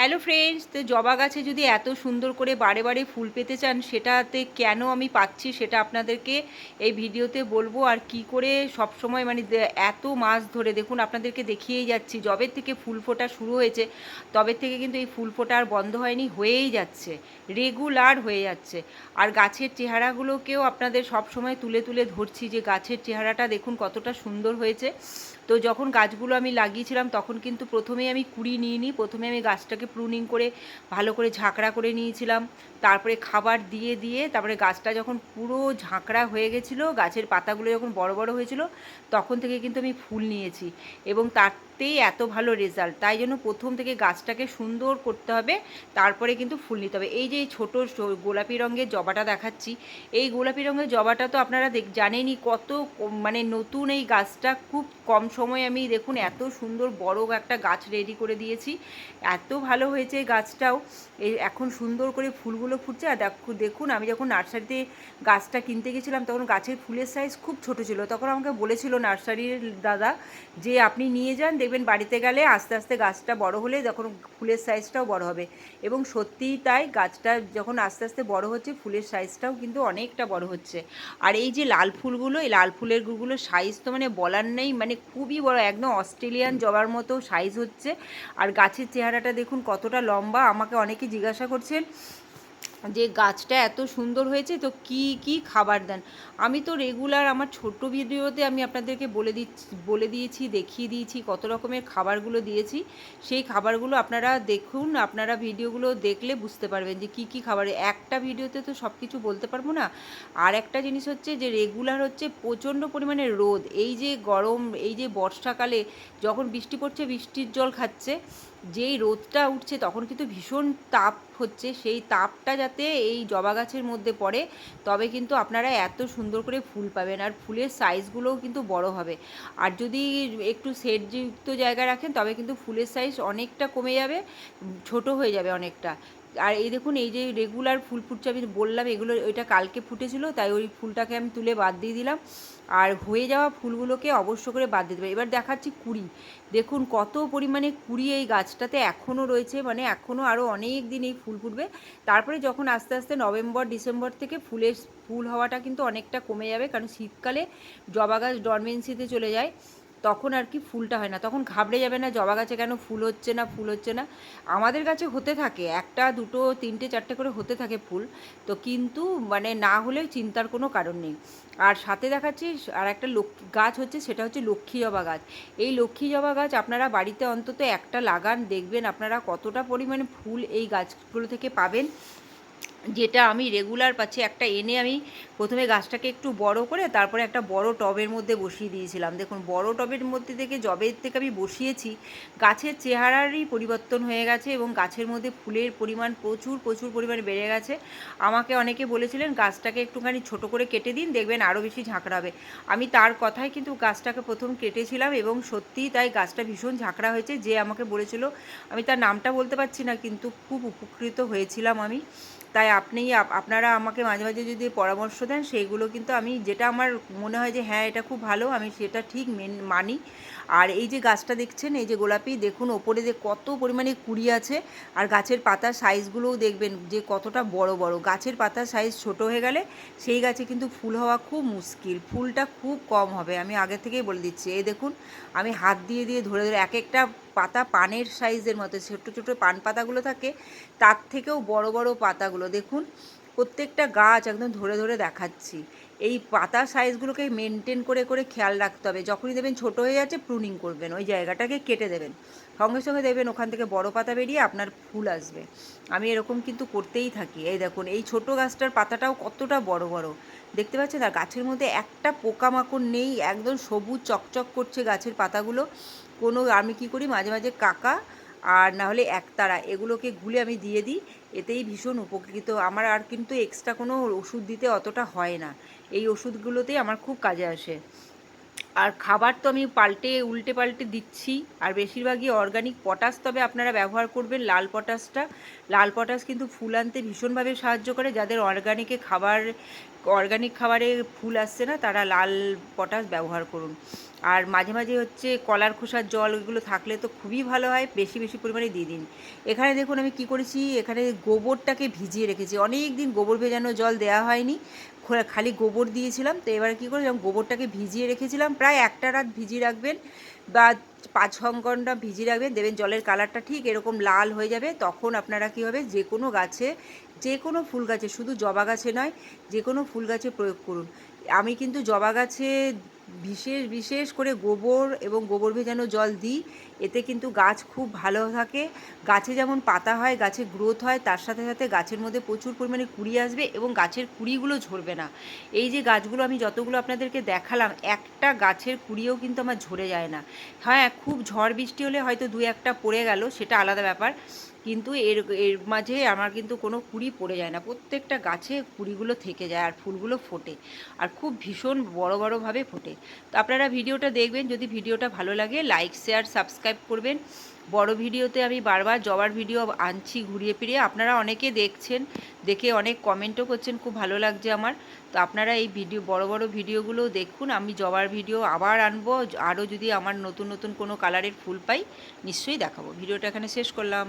Hello friends তো জবা গাছে যদি এত সুন্দর করে বারে বারে ফুল পেতে চান, সেটাতে কেন আমি পাচ্ছি সেটা আপনাদেরকে এই ভিডিওতে বলব। আর কি করে সব সময় মানে এত মাস ধরে দেখুন, আপনাদেরকে দেখিয়েই যাচ্ছি। জবের থেকে ফুল ফোটা শুরু হয়েছে, তবে থেকে কিন্তু এই ফুল ফোটা আর বন্ধ হয়নি, হয়েই যাচ্ছে। রেগুলার হয়ে যাচ্ছে। আর গাছের চেহারাগুলোকেও আপনাদের সব সময় তুলে তুলে ধরছি যে গাছের চেহারাটা দেখুন কতটা সুন্দর হয়েছে। তো যখন গাছগুলো আমি লাগিয়েছিলাম, তখন কিন্তু প্রথমেই আমি কুড়ি নিয়ে নিই প্রথমে আমি গাছটাকে প্রুনিং করে, ভালো করে ঝাঁকড়া করে নিয়েছিলাম। তারপরে খাবার দিয়ে দিয়ে তারপরে গাছটা যখন পুরো ঝাঁকড়া হয়ে গেছিল, গাছের পাতাগুলো যখন বড় বড় হয়েছিল, তখন থেকে কিন্তু আমি ফুল নিয়েছি। এবং তাতেই এত ভালো রেজাল্ট তাই জন্য প্রথম থেকে গাছটাকে সুন্দর করতে হবে, তারপরে কিন্তু ফুল নিতে হবে। এই যে ছোটো গোলাপি রঙের জবাটা দেখাচ্ছি, এই গোলাপি রঙের জবাটা তো আপনারা দেখ, জানেনই কত মানে নতুন এই গাছটা, খুব কম সময়ে আমি দেখুন এত সুন্দর বড় একটা গাছ রেডি করে দিয়েছি। এত ভালো হয়েছে গাছটাও। এই এখন সুন্দর করে ফুলগুলো ফুটছে, আর দেখুন আমি যখন নার্সারিতে গাছটা কিনতে গেছিলাম, তখন গাছের ফুলের সাইজ খুব ছোট ছিল। তখন আমাকে বলেছিল নার্সারির দাদা যে, আপনি নিয়ে যান দেখবেন বাড়িতে গেলে আস্তে আস্তে গাছটা বড় হলে যখন ফুলের সাইজটাও বড় হবে। এবং সত্যিই তাই গাছটা যখন আস্তে আস্তে বড় হচ্ছে, ফুলের সাইজটাও কিন্তু অনেকটা বড় হচ্ছে। আর এই যে লাল ফুলগুলো, এই লাল ফুলেরগুলো সাইজ তো মানে বলার নেই মানে খুবই বড়, একদম অস্ট্রেলিয়ান জবার মতো সাইজ হচ্ছে। আর গাছের চেহারাটা দেখুন কতটা লম্বা, আমাকে অনেকে জিজ্ঞাসা করছেন যে গাছটা এত সুন্দর হয়েছে, তো কি কি খাবার দেন? আমি তো রেগুলার আমার ছোট ভিডিওতে আমি আপনাদেরকে বলে দিচ্ছি, বলে দিয়েছি, দেখিয়ে দিয়েছি কত রকমের খাবারগুলো দিয়েছি। সেই খাবারগুলো আপনারা দেখুন, আপনারা ভিডিওগুলো দেখলে বুঝতে পারবেন যে কি কি খাবার। একটা ভিডিওতে তো সব কিছু বলতে পারব না। আর একটা জিনিস হচ্ছে যে রেগুলার হচ্ছে প্রচণ্ড পরিমাণে রোদ। এই যে গরম, এই যে বর্ষাকালে যখন বৃষ্টি পড়ছে, বৃষ্টির জল খাচ্ছে, যেই রোদটা উঠছে তখন কিন্তু ভীষণ তাপ হচ্ছে, সেই তাপটা যাতে এই জবা গাছের মধ্যে পড়ে, তবে কিন্তু আপনারা এত সুন্দর করে ফুল পাবেন আর ফুলের সাইজগুলোও কিন্তু বড় হবে। আর যদি একটু সেটযুক্ত জায়গা রাখেন, তবে কিন্তু ফুলের সাইজ অনেকটা কমে যাবে, ছোট হয়ে যাবে অনেকটা। আর এই দেখুন, এই যে রেগুলার ফুল ফুটছে, আমি বললাম এগুলো, ওইটা কালকে ফুটেছিল, তাই ওই ফুলটাকে আমি তুলে বাদ দিয়ে দিলাম। আর হয়ে যাওয়া ফুলগুলোকে অবশ্য করে বাদ দিয়ে দেবে এবার দেখাচ্ছি কুড়ি। দেখুন, কত পরিমাণে কুড়ি এই গাছটাতে এখনও রয়েছে মানে এখনও আরও অনেক দিন এই ফুল ফুটবে। তারপরে যখন আস্তে আস্তে নভেম্বর, ডিসেম্বর থেকে ফুলের ফুল হওয়াটা কিন্তু অনেকটা কমে যাবে, কারণ শীতকালে জবা গাছ ডরমেন্সিতে চলে যায়। তখন আর কি ফুলটা হয় না। তখন ঘাবড়ে যাবে না, জবা গাছে কেন ফুল হচ্ছে না, ফুল হচ্ছে না? আমাদের গাছে হতে থাকে, একটা, দুটো, তিনটে, চারটে করে হতে থাকে ফুল। তো কিন্তু মানে না হলে চিন্তার কোনো কারণ নেই। আর সাথে দেখাচ্ছি, আর একটা লক্ষ্মী গাছ হচ্ছে সেটা হচ্ছে লক্ষ্মী জবা গাছ। এই লক্ষ্মী জবা গাছ আপনারা বাড়িতে অন্তত একটা লাগান, দেখবেন আপনারা কতটা পরিমাণে ফুল এই গাছগুলো থেকে পাবেন। যেটা আমি রেগুলার পাচ্ছি, একটা এনে আমি প্রথমে গাছটাকে একটু বড় করে তারপরে একটা বড় টবের মধ্যে বসিয়ে দিয়েছিলাম। দেখুন, বড় টবের মধ্যে থেকে জবের থেকে আমি বসিয়েছি, গাছের চেহারারই পরিবর্তন হয়ে গেছে এবং গাছের মধ্যে ফুলের পরিমাণ প্রচুর প্রচুর পরিমাণে বেড়ে গেছে। আমাকে অনেকে বলেছিলেন, গাছটাকে একটুখানি ছোট করে কেটে দিন, দেখবেন আরও বেশি ঝাঁকড়া হবে। আমি তার কথায় কিন্তু গাছটাকে প্রথম কেটেছিলাম এবং সত্যিই তাই গাছটা ভীষণ ঝাঁকড়া হয়েছে, যে আমাকে বলেছিল, আমি তার নামটা বলতে পারছি না, কিন্তু খুব উপকৃত হয়েছিলাম আমি। তাই আপনি আপ- আপনারা আমাকে মাঝে মাঝে যদি পরামর্শ দেন, সেইগুলো কিন্তু আমি যেটা আমার মনে হয় যে হ্যাঁ এটা খুব ভালো, আমি সেটা ঠিক মেন, মানি। আর এই যে গাছটা দেখছেন, এই যে গোলাপি, দেখুন ওপরে যে কত পরিমাণে কুড়ি আছে, আর গাছের পাতার সাইজগুলোও দেখবেন যে কতটা বড় বড়। গাছের পাতার সাইজ ছোট হয়ে গেলে সেই গাছে কিন্তু ফুল হওয়া খুব মুশকিল, ফুলটা খুব কম হবে, আমি আগে থেকেই বলে দিচ্ছি। এই দেখুন, আমি হাত দিয়ে দিয়ে ধরে ধরে এক একটা পাতা পানের সাইজের মতো ছোট ছোট পান পাতাগুলো থাকে, তার থেকেও বড় বড় পাতাগুলো দেখুন, প্রত্যেকটা গাছ একদম ধরে ধরে দেখাচ্ছি। এই পাতার সাইজগুলোকে মেনটেন করে করে খেয়াল রাখতে হবে। যখনই দেবেন ছোট হয়ে যাচ্ছে প্রুনিং করবেন। ওই জায়গাটাকে কেটে দেবেন। সঙ্গে সঙ্গে দেখবেন ওখান থেকে বড় পাতা বেরিয়ে আপনার ফুল আসবে। আমি এরকম কিন্তু করতেই থাকি। এই দেখুন, এই ছোট গাছটার পাতাটাও কতটা বড় বড়। দেখতে পাচ্ছেন? আর গাছের মধ্যে একটা পোকামাকড় নেই। একদম সবুজ চকচক করছে গাছের পাতাগুলো। কোনো, আমি কি করি? মাঝে মাঝে কাকা আর না হলে একতারা এগুলোকে গুলে আমি দিয়ে দিই, এতেই ভীষণ উপকৃত। আমার আর কিন্তু এক্সট্রা কোনো ওষুধ দিতে অতটা হয় না। এই ওষুধগুলোতেই আমার খুব কাজে আসে। আর খাবার তো আমি পাল্টে, উল্টে পাল্টে দিচ্ছি। আর বেশিরভাগই অর্গানিক পটাশ তবে আপনারা ব্যবহার করবেন লাল পটাশটা। লাল পটাশ কিন্তু ফুল আনতে ভীষণভাবে সাহায্য করে। যাদের অর্গানিকে খাবার অর্গানিক খাবারে ফুল আসছে না, তারা লাল পটাশ ব্যবহার করুন। আর মাঝে মাঝে হচ্ছে কলার খোসার জল ওইগুলো থাকলে তো খুবই ভালো হয়, বেশি বেশি পরিমাণে দিয়ে দিন। এখানে দেখুন আমি কি করেছি, এখানে গোবরটাকে ভিজিয়ে রেখেছি। অনেক দিন গোবর ভেজানো জল দেওয়া হয়নি খোলা- গোবর দিয়েছিলাম, তো এবার কী করেছিলাম, গোবরটাকে ভিজিয়ে রেখেছিলাম। প্রায় একটা রাত ভিজিয়ে রাখবেন বা পাঁচ, ছ ঘণ্টা ভিজিয়ে রাখবেন। দেবেন জলের কালারটা ঠিক এরকম লাল হয়ে যাবে, তখন আপনারা কী হবে, যে কোনো গাছে, যে কোনো ফুল গাছে, শুধু জবা গাছে নয়, যে কোনো ফুল গাছে প্রয়োগ করুন। আমি কিন্তু জবা গাছে বিশেষ বিশেষ করে গোবর এবং গোবর ভেজানো জল দিই। এতে কিন্তু গাছ খুব ভালো থাকে। গাছে যেমন পাতা হয়, গাছে গ্রোথ হয়, তার সাথে সাথে গাছের মধ্যে প্রচুর পরিমাণে কুড়ি আসবে এবং গাছের কুড়িগুলো ঝরবে না। এই যে গাছগুলো আমি যতগুলো আপনাদেরকে দেখালাম, একটা গাছের কুড়িও কিন্তু আমার ঝরে যায় না। হ্যাঁ খুব ঝড় বৃষ্টি হলে হয়তো দু একটা পড়ে গেল, সেটা আলাদা ব্যাপার। কিন্তু এর এর মাঝে আমার কিন্তু কোনো কুড়ি পড়ে যায় না। প্রত্যেকটা গাছে কুড়িগুলো থেকে যায় আর ফুলগুলো ফোটে। আর খুব ভীষণ বড়, বড়োভাবে ফোটে। তো আপনারা ভিডিওটা দেখবেন, যদি ভিডিওটা ভালো লাগে লাইক শেয়ার সাবস্ক্রাইব করবেন। বড় ভিডিওতে আমি বারবার জবার ভিডিও আনছি ঘুরিয়ে ফিরিয়ে। আপনারা অনেকে দেখছেন, দেখে অনেক কমেন্টও করছেন, খুব ভালো লাগছে আমার। তো আপনারা এই ভিডিও, বড় বড় ভিডিওগুলো দেখুন। আমি জবার ভিডিও আবার আনব, আরও যদি আমার নতুন নতুন কোনো কালারের ফুল পাই, নিশ্চয়ই দেখাবো। ভিডিওটা এখানে শেষ করলাম।